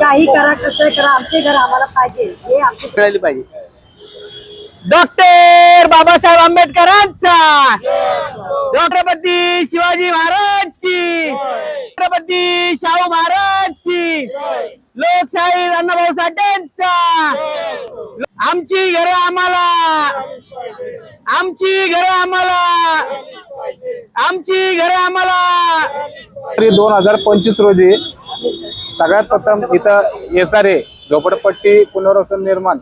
काही करा कसं करा आमचे घर आम्हाला पाहिजे. हे आमचे मिळाली पाहिजे. डॉक्टर बाबासाहेब आंबेडकरांचा. छत्रपती शिवाजी महाराज की. छत्रपती शाहू महाराज की. लोकशाही अण्णाभाऊ साठेंचा. आमची घरं आम्हाला. आमची घरं आम्हाला. आमची घरं आम्हाला. दोन हजार पंचवीस रोजी सगळ्यात प्रथम इथं एस आर ए झोपडपट्टी पुनर्वसन निर्माण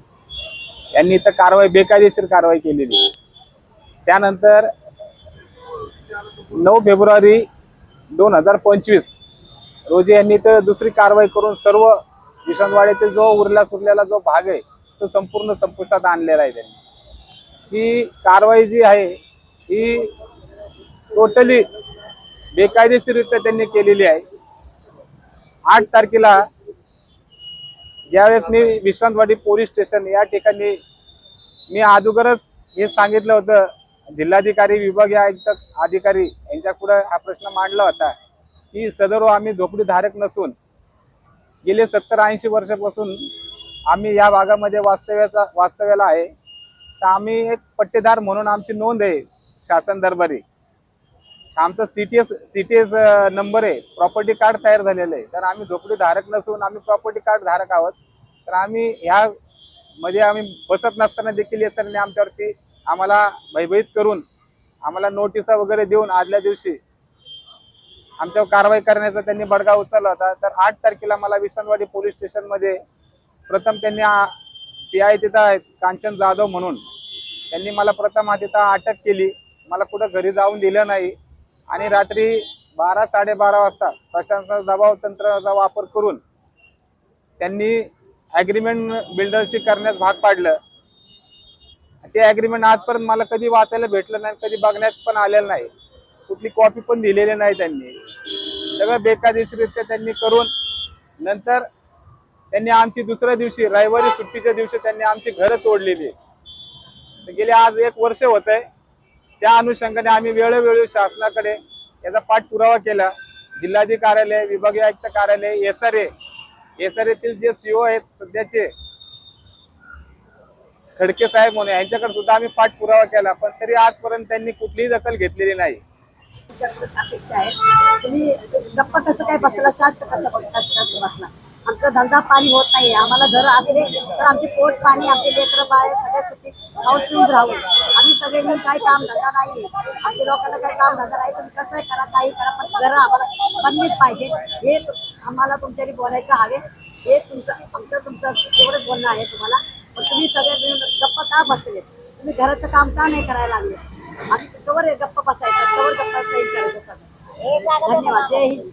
यांनी इथं कारवाई बेकायदेशीर कारवाई केलेली. त्यानंतर नऊ फेब्रुवारी दोन हजार पंचवीस रोजी यांनी इथं दुसरी कारवाई करून सर्व विषणवाडीतील जो उरला सुरलेला जो भाग आहे तो संपूर्ण संपुष्टात आणलेला आहे त्यांनी. ही कारवाई जी आहे ही टोटली बेकायदेशीररित्या त्यांनी केलेली आहे. आठ तारखेला ज्यावेळेस मी विश्रांतवाडी पोलीस स्टेशन या ठिकाणी मी अगोदरच हे सांगितलं होतं जिल्हाधिकारी विभागीय आयुक्त अधिकारी यांच्या पुढे हा प्रश्न मांडला होता की सदरो आम्ही झोपडीधारक नसून गेले सत्तर ऐंशी वर्षापासून आम्ही या भागामध्ये वास्तव्याचा वास्तव्याला आहे. तर आम्ही एक पट्टेदार म्हणून आमची नोंद आहे शासन दरबारी. आमचा टी एस नंबर आहे. प्रॉपर्टी कार्ड तयार झालेलं आहे. तर आम्ही झोपडी धारक नसून आम्ही प्रॉपर्टी कार्ड धारक आहोत. तर आम्ही ह्या मध्ये आम्ही बसत नसताना देखील येताना आमच्यावरती आम्हाला भयभीत करून आम्हाला नोटिसा वगैरे देऊन आदल्या दिवशी आमच्यावर कारवाई करण्याचा त्यांनी बडगा उचलला होता. तर आठ तारखेला मला विसनवाडी पोलीस स्टेशनमध्ये प्रथम त्यांनी पी आय तिथं आहेत कांचन जाधव म्हणून. त्यांनी मला प्रथम तिथं अटक केली. मला कुठं घरी जाऊन दिलं नाही. आणि रात्री बारा साडेबारा वाजता प्रशासन दबाव तंत्राचा वापर करून त्यांनी ॲग्रीमेंट बिल्डरशी करण्यास भाग पाडलं. ते ॲग्रीमेंट आजपर्यंत मला कधी वाचायला भेटलं नाही कधी बघण्यात पण आलेलं नाही. कुठली कॉपी पण दिलेली नाही त्यांनी. सगळं बेकायदेशीरित्या त्यांनी करून नंतर त्यांनी आमची दुसऱ्या दिवशी रविवारी सुट्टीच्या दिवशी त्यांनी आमची घरं तोडलेली. गेले आज एक वर्ष होत आहे त्या अनुषंगाने आम्ही वेळोवेळी शासनाकडे याचा पाठपुरावा केला. जिल्हाधिकारी कार्यालय विभागीय आयुक्त कार्यालय एस आर एस आर एतील जे सीओ आहेत सध्याचे खडके साहेब म्हणून यांच्याकडे सुद्धा आम्ही पाठपुरावा केला पण तरी आजपर्यंत त्यांनी कुठलीही दखल घेतलेली नाही. अपेक्षा आहे. तुम्ही गप्पा कसं काय बसला शांत कसं कसं बसला? आमचा धंदा पाणी होत नाही आम्हाला घर असले तर आमचे पोट पाणी आमचे लेकर बाळ सगळ्या सुट्टी खाऊन पिऊन राहू. आम्ही सगळे मिळून काही काम धंदा नाही आमच्या लोकांना काही काम धंदा नाही तुम्ही कसं करा काही करा पण घरं आम्हाला. बनलीच पाहिजे. हे आम्हाला तुमच्याशी बोलायचं हवे. हे तुमचं आमचं तुमचं एवढंच बोलणं आहे तुम्हाला. पण तुम्ही सगळे मिळून गप्पा का बसले? तुम्ही घराचं काम का नाही करायला लागले? आम्ही कवर गप्पा बसायचं कवर गप्पा सही करायचं सगळं धन्यवाद. जय हिंद.